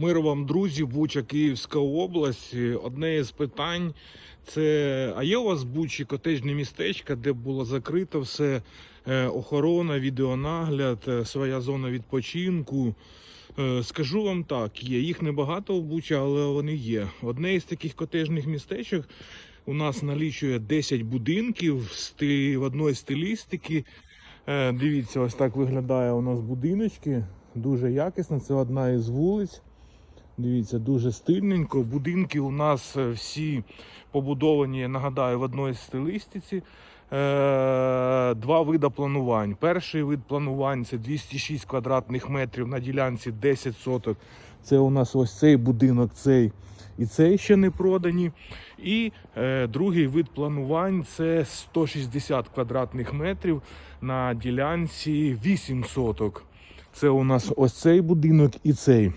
Мир вам, друзі, Буча, Київська область. Одне із питань це: а є у вас Бучі котежне містечко, де було закрито все, е, охорона, відеонагляд, е, своя зона відпочинку. Е, Скажу вам так, є їх небагато в Бучі, але вони є. Одне із таких котежних містечок у нас налічує 10 будинків в одної стилістики. Дивіться, ось так виглядає у нас будиночки. Дуже якісно. Це одна із вулиць. Дивіться, дуже стильненько. Будинки у нас е, всі побудовані, я нагадаю, в одної стилістиці. Е, Два види планувань. Перший вид планувань це 206 квадратних метрів на ділянці 10 соток. Це у нас ось цей будинок, цей і цей ще не продані. І е, другий вид планувань це 160 квадратних метрів на ділянці 8 соток. Це у нас ось цей будинок і цей.